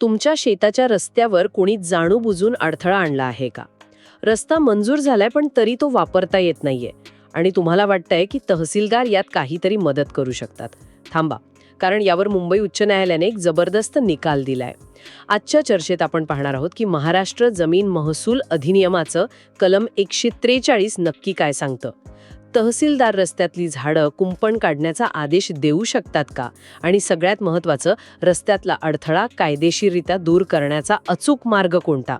तुमच्या शेताच्या रस्त्यावर कोणी जाणूबुजून अडथळा आणला आहे का? रस्ता मंजूर झालाय पण तरी तो वापरता येत नाहीये. आणि तुम्हाला वाटतंय की तहसीलदार यात काहीतरी मदत करू शकतात. थांबा कारण यावर मुंबई उच्च न्यायालयाने एक जबरदस्त निकाल दिलाय. आजच्या चर्चेत आपण पाहणार आहोत की महाराष्ट्र जमीन महसूल अधिनियमाचं कलम एकशे त्रेचाळीस नक्की काय सांगतं. तहसीलदार रस्त्यातली झाडं कुंपण काढण्याचा आदेश देऊ शकतात का? आणि सगळ्यात महत्त्वाचं रस्त्यातला अडथळा कायदेशीररित्या दूर करण्याचा अचूक मार्ग कोणता?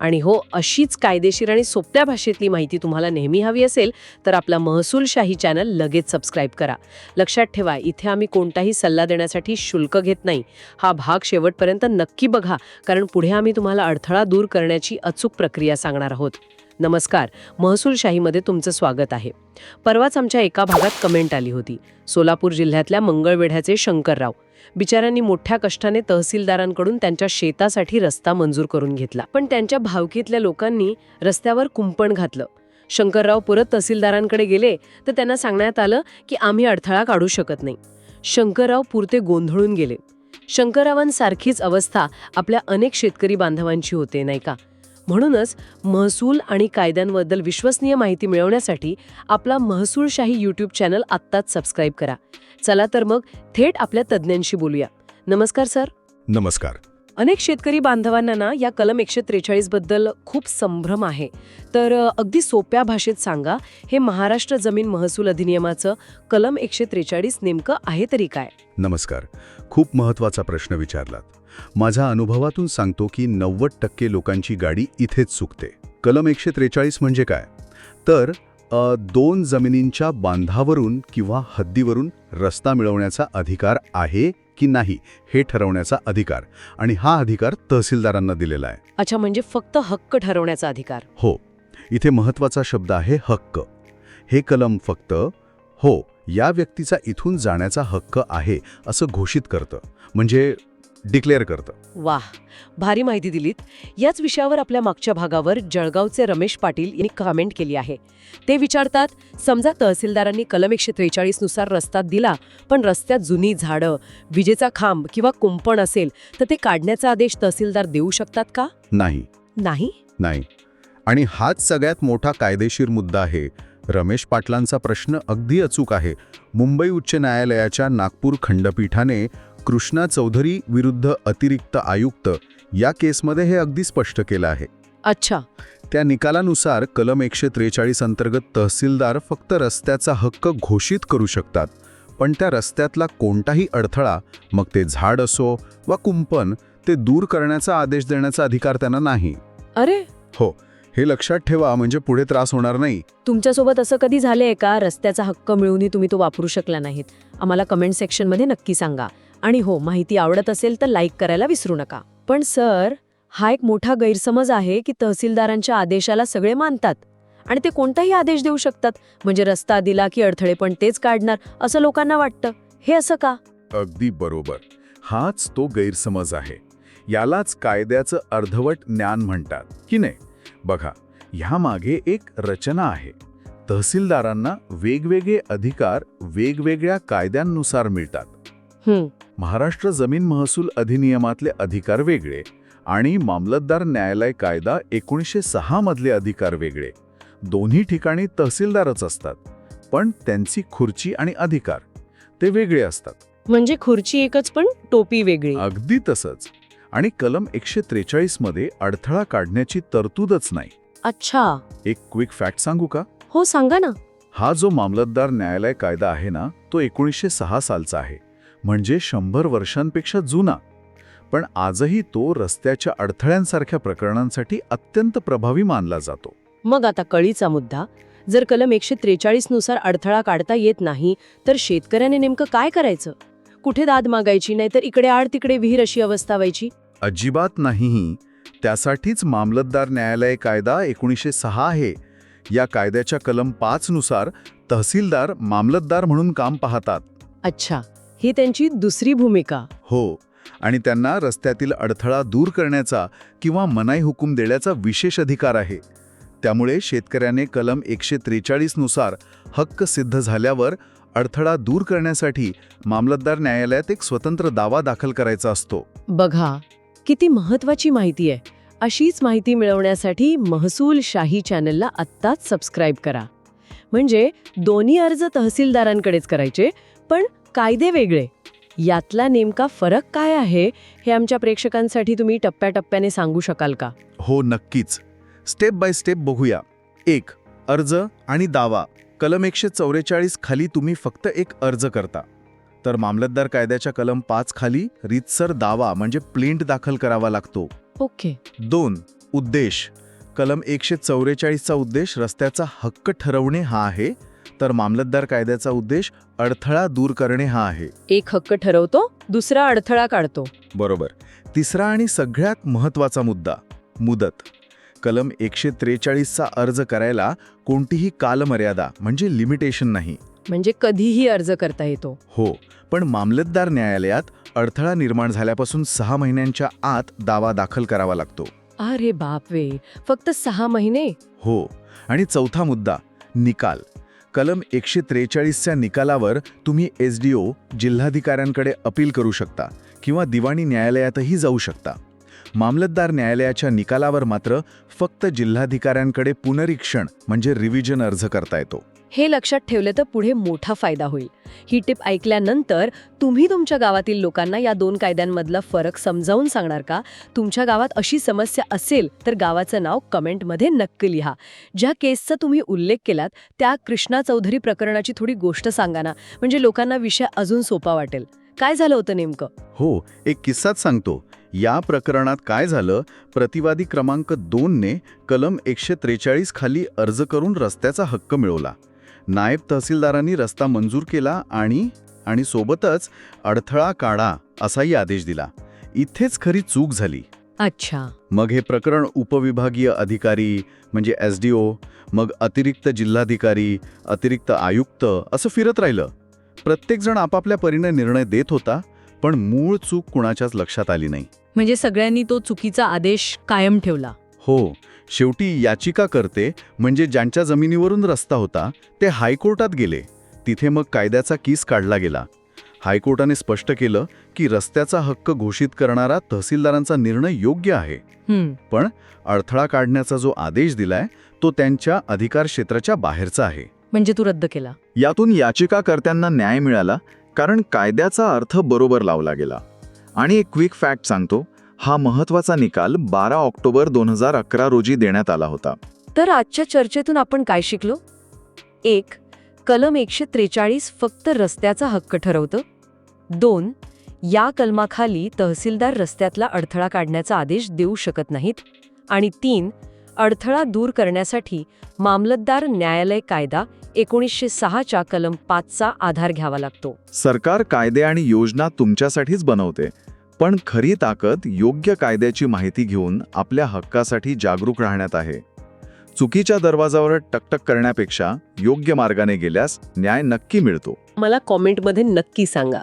आणि हो अशीच कायदेशीर आणि सोप्या भाषेतली माहिती तुम्हाला नेहमी हवी असेल तर आपला महसूलशाही चॅनल लगेच सबस्क्राईब करा. लक्षात ठेवा इथे आम्ही कोणताही सल्ला देण्यासाठी शुल्क घेत नाही. हा भाग शेवटपर्यंत नक्की बघा कारण पुढे आम्ही तुम्हाला अडथळा दूर करण्याची अचूक प्रक्रिया सांगणार आहोत. नमस्कार महसूलशाहीमध्ये तुमचं स्वागत आहे. परवाच आमच्या एका भागात कमेंट आली होती. सोलापूर जिल्ह्यातल्या मंगळवेढ्याचे शंकरराव. बिचाऱ्यांनी मोठ्या कष्टाने तहसीलदारांकडून त्यांच्या शेतासाठी रस्ता मंजूर करून घेतला. पण त्यांच्या भावकीतल्या लोकांनी रस्त्यावर कुंपण घातलं. शंकरराव परत तहसीलदारांकडे गेले तर त्यांना सांगण्यात आलं की आम्ही अडथळा काढू शकत नाही. शंकरराव पुरते गोंधळून गेले. शंकररावांसारखीच अवस्था आपल्या अनेक शेतकरी बांधवांची होते नाही का? म्हणूनच महसूल आणि कायद्यांबद्दल विश्वसनीय माहिती मिळवण्यासाठी आपला महसूलशाही यूट्यूब चॅनल आत्ताच सबस्क्राईब करा. चला तर मग थेट आपल्या तज्ज्ञांशी बोलूया. नमस्कार सर. नमस्कार. अनेक शेतकरी बांधवांना ना या कलम एकशे त्रेचाळीसबद्दल खूप संभ्रम आहे. तर अगदी सोप्या भाषेत सांगा हे महाराष्ट्र जमीन महसूल अधिनियमाचं कलम एकशे त्रेचाळीस नेमकं आहे तरी काय? नमस्कार. खूप महत्त्वाचा प्रश्न विचारलात. माझ्या अनुभवातून सांगतो की नव्वद टक्के लोकांची गाडी इथेच चुकते कलम एकशे त्रेचाळीस म्हणजे काय? तर दोन जमिनींच्या बांधावरून किंवा हद्दीवरून रस्ता मिळवण्याचा अधिकार आहे की नाही हे ठरवण्याचा अधिकार. आणि हा अधिकार तहसीलदारांना दिलेला आहे. अच्छा म्हणजे फक्त हक्क ठरवण्याचा अधिकार. हो. इथे महत्त्वाचा शब्द आहे हक्क. हे कलम फक्त हो या व्यक्तीचा इथून जाण्याचा हक्क आहे असं घोषित करतं. म्हणजे डिक्लेअर करतं. वाह भारी माहिती दिलीत. याच विषयावर आपल्या मागच्या भागावर जळगावचे रमेश पाटील यांनी कमेंट केली आहे. ते विचारतात समजा तहसीलदारांनी कलम एकशे त्रेचाळीसनुसार रस्ता दिला पण रस्त्यात जुनी झाडं विजेचा खांब किंवा कुंपण असेल तर ते काढण्याचा आदेश तहसीलदार देऊ शकतात का? नाही. नाही? नाही. आणि हाच सगळ्यात मोठा कायदेशीर मुद्दा आहे. रमेश पाटलांचा प्रश्न अगदी अचूक आहे. मुंबई उच्च न्यायालयाच्या नागपूर खंडपीठाने कृष्णा चौधरी विरुद्ध अतिरिक्त आयुक्त या केसमध्ये हे अगदी स्पष्ट केलं आहे. अच्छा. त्या निकालानुसार कलम एकशे त्रेचाळीस अंतर्गत तहसीलदार फक्त रस्त्याचा हक्क घोषित करू शकतात पण त्या रस्त्यातला कोणताही अडथळा मग ते झाड असो वा कुंपण ते दूर करण्याचा आदेश देण्याचा अधिकार त्यांना नाही. अरे! हो हे लक्षात ठेवा म्हणजे पुढे त्रास होणार नाही. तुमच्यासोबत असं कधी झालंय का? रस्त्याचा हक्क मिळूनही तुम्ही तो वापरू शकला नाहीत. आम्हाला कमेंट सेक्शनमध्ये नक्की सांगा. आणि हो माहिती आवडत असेल तर लाईक करायला विसरू नका. पण सर हा एक मोठा गैरसमज आहे की तहसीलदारांच्या आदेशाला सगळे मानतात आणि ते कोणताही आदेश देऊ शकतात. म्हणजे रस्ता दिला की अडथळे पण तेच काढणार असं लोकांना वाटतं. हे असं का? अगदी बरोबर. हाच तो गैरसमज आहे. यालाच कायद्याचं अर्धवट ज्ञान म्हणतात की नाही? बघा ह्यामागे एक रचना आहे. तहसीलदारांना वेगवेगळे अधिकार वेगवेगळ्या कायद्यांनुसार मिळतात. महाराष्ट्र जमीन महसूल अधिनियमातले अधिकार वेगळे आणि मामलतदार न्यायालय कायदा एकोणीसशे सहा मधले अधिकार वेगळे. दोन्ही ठिकाणी तहसीलदारच असतात पण त्यांची खुर्ची आणि अधिकार ते वेगळे असतात. म्हणजे खुर्ची एकच पण टोपी वेगळी. अगदी तसंच. आणि कलम एकशे त्रेचाळीसमध्ये अडथळा काढण्याची तरतूदच नाही. अच्छा. एक क्विक फॅक्ट सांगू का? हो सांगा ना. हा जो मामलतदार न्यायालय कायदा आहे ना तो एकोणीसशे सहा सालचा आहे. म्हणजे शंभर वर्षांपेक्षा जुना. पण आजही तो रस्त्याच्या अडथळ्यांसारख्या प्रकरणांसाठी अत्यंत प्रभावी मानला जातो. मग आता कळीचा मुद्दा. जर कलम एकशे त्रेचाळीसनुसार अडथळा काढता येत नाही तर शेतकऱ्याने नेमकं काय करायचं? कुठे दाद मागायची नाहीतर इकडे आड तिकडे विहीर अशी अवस्था व्हायची? अजिबात नाहीही. त्यासाठीच मामलतदार न्यायालय कायदा एकोणीसशे सहा आहे. या कायद्याच्या कलम पाच नुसार तहसीलदार मामलतदार म्हणून काम पाहतात. अच्छा. ही त्यांची दुसरी भूमिका. हो आणि त्यांना रस्त्यातील अडथळा दूर करण्याचा किंवा मनाई हुकूम देण्याचा विशेष अधिकार आहे. त्यामुळे शेतकऱ्याने कलम एकशे त्रेचाळीसनुसार हक्क सिद्ध झाल्यावर अडथळा दूर करण्यासाठी मामलतदार न्यायालयात एक स्वतंत्र दावा दाखल करायचा असतो. बघा किती महत्वाची माहिती आहे. अशीच माहिती मिळवण्यासाठी महसूल शाही चॅनलला आत्ताच सबस्क्राईब करा. म्हणजे दोन्ही अर्ज तहसीलदारांकडेच करायचे पण कायदे वेगळे. यातला नेमका फरक काय आहे हे आमच्या प्रेक्षकांसाठी तुम्ही टप्प्याटप्प्याने सांगू शकाल का? हो नक्कीच. स्टेप बाय स्टेप बघूया. एक अर्ज आणि दावा. कलम एकशे चौवेचाळीस खाली तुम्ही फक्त एक अर्ज करता. तर मामलतदार कायद्याच्या कलम पाच खाली रीतसर दावा म्हणजे प्लिंट दाखल करावा लागतो. ओके. दोन उद्देश. कलम एकशे चौवेचाळीसचा उद्देश रस्त्याचा हक्क ठरवणे हा आहे तर मामलतदार कायद्याचा उद्देश अडथळा दूर करणे हा आहे. एक हक्क ठरवतो दुसरा अडथळा काढतो. बरोबर. तिसरा आणि सगळ्यात महत्त्वाचा मुद्दा मुदत. कलम एकशे त्रेचाळीसचा अर्ज करायला कोणतीही कालमर्यादा म्हणजे लिमिटेशन नाही. म्हणजे कधीही अर्ज करता येतो. हो पण मामलतदार न्यायालयात अडथळा निर्माण झाल्यापासून सहा महिन्यांच्या आत दावा दाखल करावा लागतो. अरे बापवे फक्त सहा महिने? हो आणि चौथा मुद्दा निकाल. कलम एकशे त्रेचाळीसच्या निकालावर तुम्ही एस डी ओ जिल्हाधिकाऱ्यांकडे अपील करू शकता किंवा दिवाणी न्यायालयातही जाऊ शकता. मामलतदार न्यायालयाच्या निकालावर मात्र फक्त जिल्हाधिकाऱ्यांकडे पुनरीक्षण म्हणजे रिव्हिजन अर्ज करता येतो. हे लक्षात ठेवले तर पुढे मोठा फायदा होईल. ही टिप ऐकल्यानंतर तुम्ही तुमच्या गावातील लोकांना या दोन कायद्यांमधला फरक समजावून सांगणार का? तुमच्या गावात अशी समस्या असेल तर गावाचं नाव कमेंटमध्ये नक्की लिहा. ज्या केसचा तुम्ही उल्लेख केलात त्या कृष्णा चौधरी प्रकरणाची थोडी गोष्ट सांगा ना. म्हणजे लोकांना विषय अजून सोपा वाटेल. काय झालं होतं नेमकं? हो एक किस्साच सांगतो. या प्रकरणात काय झालं? प्रतिवादी क्रमांक दोनने कलम एकशे त्रेचाळीस खाली अर्ज करून रस्त्याचा हक्क मिळवला. नायब तहसीलदारांनी रस्ता मंजूर केला आणि आणि सोबतच अडथळा काढा असाही आदेश दिला. इथेच खरी चूक झाली. अच्छा. मग हे प्रकरण उपविभागीय अधिकारी म्हणजे एस डी ओ मग अतिरिक्त जिल्हाधिकारी अतिरिक्त आयुक्त असं फिरत राहिलं. प्रत्येकजण आपापल्या परीने निर्णय देत होता पण मूळ चूक कुणाच्याच लक्षात आली नाही. म्हणजे सगळ्यांनी तो चुकीचा आदेश कायम ठेवला? हो शेवटी याचिका करते म्हणजे ज्यांच्या जमिनीवरून रस्ता होता ते हायकोर्टात गेले. तिथे मग कायद्याचा कीस काढला गेला. हायकोर्टाने स्पष्ट केलं की रस्त्याचा हक्क घोषित करणारा तहसीलदारांचा निर्णय योग्य आहे. हम्म अडथळा काढण्याचा जो आदेश दिलाय तो त्यांच्या अधिकार क्षेत्राच्या बाहेरचा आहे. म्हणजे तू रद्द केला. यातून याचिकाकर्त्यांना न्याय मिळाला कारण कायद्याचा अर्थ बरोबर लावला गेला. आणि एक क्विक फॅक्ट सांगतो हा महत्त्वाचा निकाल बारा ऑक्टोबर दोन हजार अकरा रोजी देण्यात आला होता. तर आजच्या चर्चेतून आपण काय शिकलो? एक कलम एकशे त्रेचाळीस फक्त रस्त्याचा हक्क ठरवतं. दोन या कलमाखाली तहसीलदार रस्त्यातला अडथळा काढण्याचा आदेश देऊ शकत नाहीत. आणि तीन अडथळा दूर करण्यासाठी मामलतदार न्यायालय कायदा एकोणीसशे सहाच्या कलम पाचचा आधार घ्यावा लागतो. सरकार कायदे आणि योजना तुमच्यासाठीच बनवते. पण खरी ताकद योग्य कायद्याची माहिती घेऊन आपल्या हक्कासाठी जागरूक राहण्यात आहे. चुकीच्या दरवाजावर टकटक करण्यापेक्षा योग्य मार्गाने गेल्यास न्याय नक्की मिळतो. मला कॉमेंटमध्ये नक्की सांगा.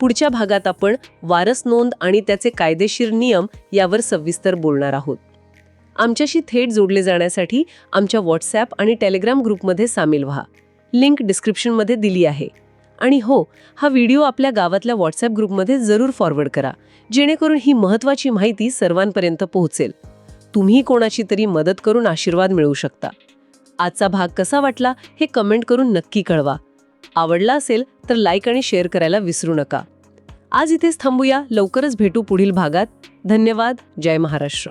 पुढच्या भागात आपण वारस नोंद आणि त्याचे कायदेशीर नियम यावर सविस्तर बोलणार आहोत. आमच्याशी थेट जोडले जाण्यासाठी आमच्या व्हॉट्सॲप आणि टेलिग्राम ग्रुपमध्ये सामील व्हा. लिंक डिस्क्रिप्शनमध्ये दिली आहे. आणि हो हा व्हिडिओ आपल्या गावातल्या व्हॉट्सअप ग्रुपमध्ये जरूर फॉरवर्ड करा जेणेकरून ही महत्त्वाची माहिती सर्वांपर्यंत पोहोचेल. तुम्ही कोणाची तरी मदत करून आशीर्वाद मिळवू शकता. आजचा भाग कसा वाटला हे कमेंट करून नक्की कळवा. आवडला असेल तर लाईक आणि शेअर करायला विसरू नका. आज इथेच थांबूया. लवकरच भेटू पुढील भागात. धन्यवाद. जय महाराष्ट्र.